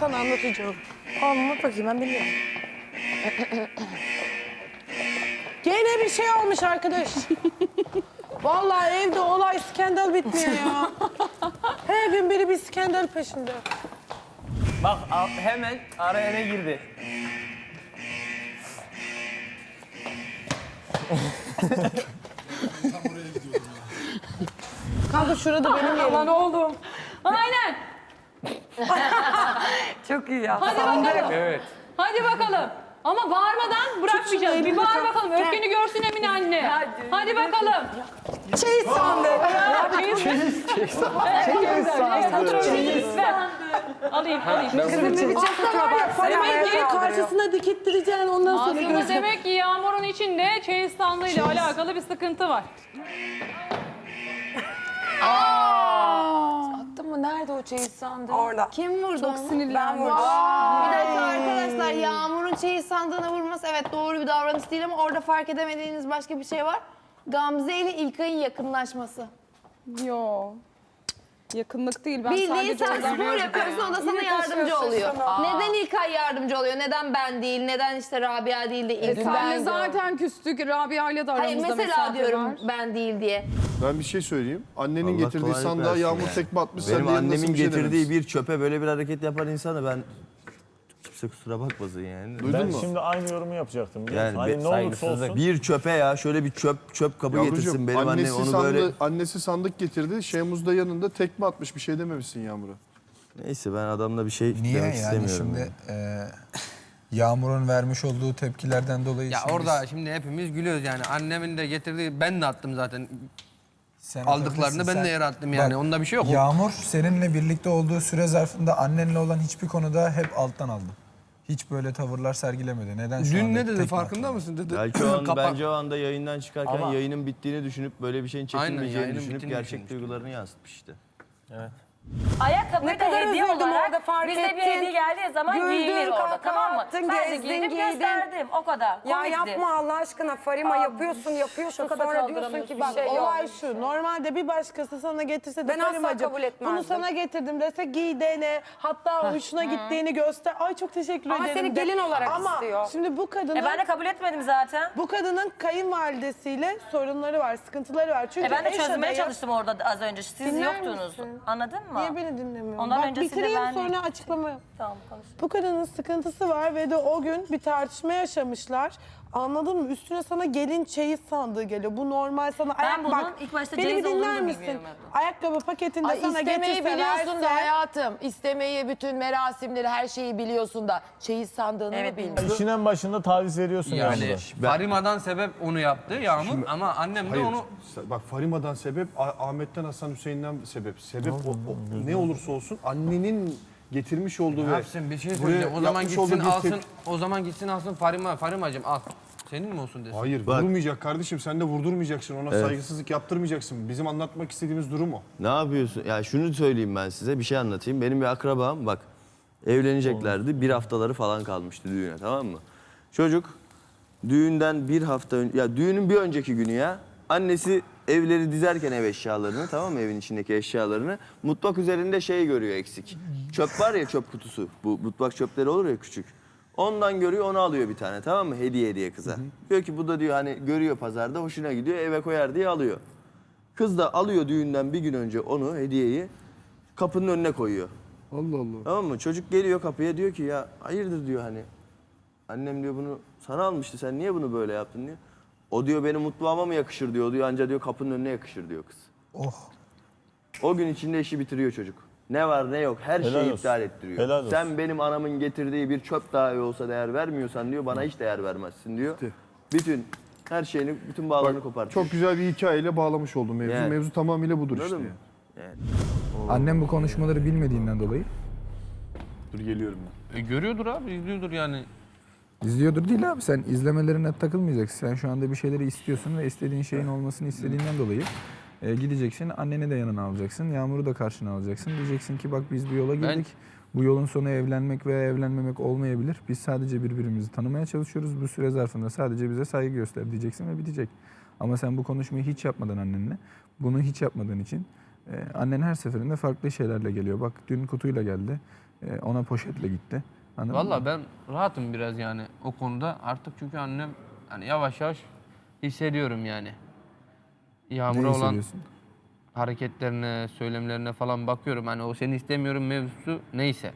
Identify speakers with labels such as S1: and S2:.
S1: sana anlatacağım.
S2: Anlat bakayım ben biliyorum.
S1: Gene bir şey olmuş arkadaş. Vallahi evde olay skandal bitmiyor ya. Her gün biri bir skandal peşinde.
S3: Bak a- hemen araya ne girdi?
S1: Kanka şurada benim yerim.
S2: Lan oğlum.
S4: Aynen.
S2: Çok iyi ya.
S4: Hadi bakalım.
S3: Evet.
S4: Hadi bakalım. Ama bağırmadan bırakmayacağız. Bir bağır bakalım. Öfkeni görsün Emine anne. Hadi bakalım.
S1: Şey sandı.
S4: Lütfen. Alayım, alayım.
S2: Kızım bir biçim tutuyor bak.
S1: Demek ki karşısına dikittireceksin ondan sonra
S4: Aslında
S1: görürsün.
S4: demek ki Yağmur'un içinde çeyiz sandığı ile alakalı bir sıkıntı var.
S2: Mı? Nerede o çeyiz sandığı?
S1: Orada.
S5: Kim vurdu? Çok
S2: sinirlendim.
S5: Bir dakika arkadaşlar Yağmur'un çeyiz sandığına vurması evet doğru bir davranış değil ama orada fark edemediğiniz başka bir şey var. Gamze ile İlkay'ın yakınlaşması.
S6: Yo. Yakınlık değil. Ben
S5: Bildiğin
S6: sadece
S5: sen
S6: oradan
S5: spor yapıyorsun o da sana yardımcı oluyor. Neden İlkay yardımcı oluyor? Neden ben değil? Neden işte Rabia değil de
S6: E,
S5: İlkay?
S6: senle zaten küstük. Rabia ile de aramızda
S5: Hayır mesela
S6: mesafe
S5: diyorum
S6: var.
S5: ben değil diye.
S7: Ben bir şey söyleyeyim. Annenin
S8: Allah
S7: getirdiği
S8: kolaylık
S7: sandığa
S8: versin
S7: yağmur
S8: yani.
S7: tekme atmış. sen
S8: Benim
S7: de yanına
S8: annemin
S7: bir şey
S8: getirdiği
S7: demedin?
S8: bir çöpe böyle bir hareket yapan insana ben kimse kusura bakmasın yani.
S7: Duydun
S9: Ben
S7: mu?
S9: şimdi aynı yorumu yapacaktım.
S8: Yani
S9: hani ne olursa olsun.
S8: Bir çöpe ya şöyle bir çöp çöp kabı getirsin
S7: Yavrucuğum
S8: benim annem
S7: annesi,
S8: onu
S7: sandı,
S8: böyle.
S7: annesi sandık getirdi. Şeyhmuz da yanında tekme atmış bir şey dememişsin Yağmur'a.
S8: Neyse ben adamla bir şey
S10: Niye
S8: demek
S10: yani
S8: istemiyorum.
S10: şimdi e, Yağmur'un vermiş olduğu tepkilerden dolayı
S11: Ya
S10: şimdi
S11: orada
S10: biz-
S11: şimdi hepimiz gülüyoruz yani. Annemin de getirdiği ben de attım zaten.
S10: Sen
S11: Aldıklarını ben de yere attım yani.
S10: Bak,
S11: Onda bir şey yok.
S10: Yağmur seninle birlikte olduğu süre zarfında annenle olan hiçbir konuda hep alttan aldı. Hiç böyle tavırlar sergilemedi. Neden şu
S11: Dün
S10: anda
S11: ne dedi farkında mısın dedi.
S8: Belki o an, bence o anda yayından çıkarken
S3: Ama-
S8: yayının bittiğini düşünüp böyle bir şeyin
S11: Aynen,
S8: çekilmeyeceğini
S11: yayının
S8: düşünüp
S11: bittiğini
S8: gerçek
S11: düşünmüş.
S8: duygularını yansıtmış işte.
S2: Ne
S4: Ayakkabıyı da
S2: kadar
S4: hediye
S2: üzüldüm
S4: olarak
S2: orada fark
S4: bize bir
S2: ettin.
S4: hediye geldiği zaman
S2: Güldün,
S4: giyilir orada
S2: kahkaha
S4: tamam mı?
S2: attın,
S4: ben de
S2: gezdin,
S4: giyinip
S2: giydin.
S4: gösterdim o kadar.
S2: Ya
S4: Komikti.
S2: yapma Allah aşkına Farima yapıyorsun yapıyorsun
S4: şu kadar
S2: sonra diyorsun ki bir
S4: kaldıramıyorsun.
S2: şey yok.
S1: Olay şu, normalde bir başkası sana getirse de
S2: Ben asla kabul etmezdim.
S1: Bunu sana getirdim dese giy dene, hatta hoşuna gittiğini göster. Ay çok teşekkür
S2: Ama
S1: ederim.
S2: seni
S1: de.
S2: gelin olarak
S1: Ama
S2: istiyor.
S1: şimdi bu kadının,
S4: E ben de kabul etmedim zaten.
S1: bu kadının kayınvalidesiyle sorunları var, sıkıntıları var. Çünkü
S4: E ben de
S1: eş
S4: çözmeye
S1: adayı-
S4: çalıştım orada az önce. Siz
S1: Dinler
S4: yoktunuz.
S1: misin?
S4: Anladın mı?
S1: Niye beni dinlemiyorsun?
S4: Ondan
S1: Bak bitireyim
S4: ben-
S1: sonra açıklama yap.
S4: Tamam konuş.
S1: Bu kadının sıkıntısı var ve de o gün bir tartışma yaşamışlar. Anladın mı? Üstüne sana gelin çeyiz sandığı geliyor. Bu normal sana
S4: Ben
S1: ayak
S4: bunun
S1: bak.
S4: ilk başta
S1: beni
S4: ceyiz
S1: bir dinler
S4: olduğunu
S1: misin?
S4: bilmiyorum.
S1: Ayakkabı paketinde
S12: Ay
S1: sana
S12: istemeyi
S1: getirse
S12: biliyorsun da
S1: verse-
S12: hayatım. İstemeyi, bütün merasimleri, her şeyi biliyorsun da çeyiz sandığını
S4: Evet,
S12: mı bilmiyorsun?
S9: İşin en başında taviz veriyorsun
S11: Yani
S9: Yağmur'a.
S11: Farima'dan sebep onu yaptı Yağmur ama annem de
S7: Hayır.
S11: onu
S7: Bak Farima'dan sebep, Ah- Ahmet'ten Hasan Hüseyin'den sebep. Sebep o, o- ne olursa olsun annenin getirmiş olduğu ve
S11: yapsın bir şey
S7: buraya
S11: söyleyeceğim. O zaman
S7: yapmış
S11: gitsin
S7: olduğu bir
S11: alsın.
S7: tep-
S11: O zaman gitsin alsın Farima. Farimacığım al. Senin mi olsun desin.
S7: Hayır
S8: Bak.
S7: vurmayacak kardeşim. Sen de vurdurmayacaksın. Ona saygısızlık yaptırmayacaksın. Bizim anlatmak istediğimiz durum o.
S8: Ne yapıyorsun? Ya şunu söyleyeyim ben size bir şey anlatayım. Benim bir akrabam bak evleneceklerdi. Bir haftaları falan kalmıştı düğüne tamam mı? Çocuk düğünden bir hafta önce ya düğünün bir önceki günü ya annesi evleri dizerken ev eşyalarını tamam mı evin içindeki eşyalarını mutfak üzerinde şey görüyor eksik. Çöp var ya çöp kutusu. Bu mutfak çöpleri olur ya küçük. Ondan görüyor onu alıyor bir tane tamam mı? Hediye hediye kıza. Diyor ki bu da diyor hani görüyor pazarda hoşuna gidiyor eve koyar diye alıyor. Kız da alıyor düğünden bir gün önce onu hediyeyi kapının önüne koyuyor.
S7: Allah Allah.
S8: Tamam mı? Çocuk geliyor kapıya diyor ki ya hayırdır diyor hani. Annem diyor bunu sana almıştı sen niye bunu böyle yaptın diyor. O diyor benim mutfağıma mı yakışır diyor. O diyor anca diyor kapının önüne yakışır diyor kız.
S10: Oh.
S8: O gün içinde işi bitiriyor çocuk. Ne var ne yok her
S9: Helal
S8: şeyi
S9: olsun.
S8: iptal ettiriyor.
S9: Helal olsun.
S8: Sen benim anamın getirdiği bir çöp dahi olsa değer vermiyorsan diyor bana hiç değer vermezsin diyor. Bütün her şeyini bütün bağlarını kopartıyor.
S7: Çok güzel bir hikayeyle bağlamış oldum mevzu.
S8: Yani.
S7: Mevzu tamamıyla budur
S8: Anladın
S7: işte.
S8: mı?
S7: yani.
S10: Annem bu konuşmaları bilmediğinden dolayı
S7: Dur geliyorum ben.
S11: E, görüyordur abi izliyordur yani.
S10: İzliyordur değil abi. Sen izlemelerine takılmayacaksın. Sen şu anda bir şeyleri istiyorsun ve istediğin şeyin olmasını istediğinden dolayı e, gideceksin. Anneni de yanına alacaksın. Yağmur'u da karşına alacaksın. Diyeceksin ki bak biz bu yola girdik. Bu yolun sonu evlenmek veya evlenmemek olmayabilir. Biz sadece birbirimizi tanımaya çalışıyoruz. Bu süre zarfında sadece bize saygı göster diyeceksin ve bitecek. Ama sen bu konuşmayı hiç yapmadan annenle, bunu hiç yapmadığın için e, annen her seferinde farklı şeylerle geliyor. Bak dün kutuyla geldi. E, ona poşetle gitti. Anladın?
S11: Valla ben rahatım biraz yani o konuda. Artık çünkü annem hani yavaş yavaş hissediyorum yani. Yağmur'a olan
S10: hissediyorsun?
S11: hareketlerine, söylemlerine falan bakıyorum. Hani o seni istemiyorum mevzusu neyse.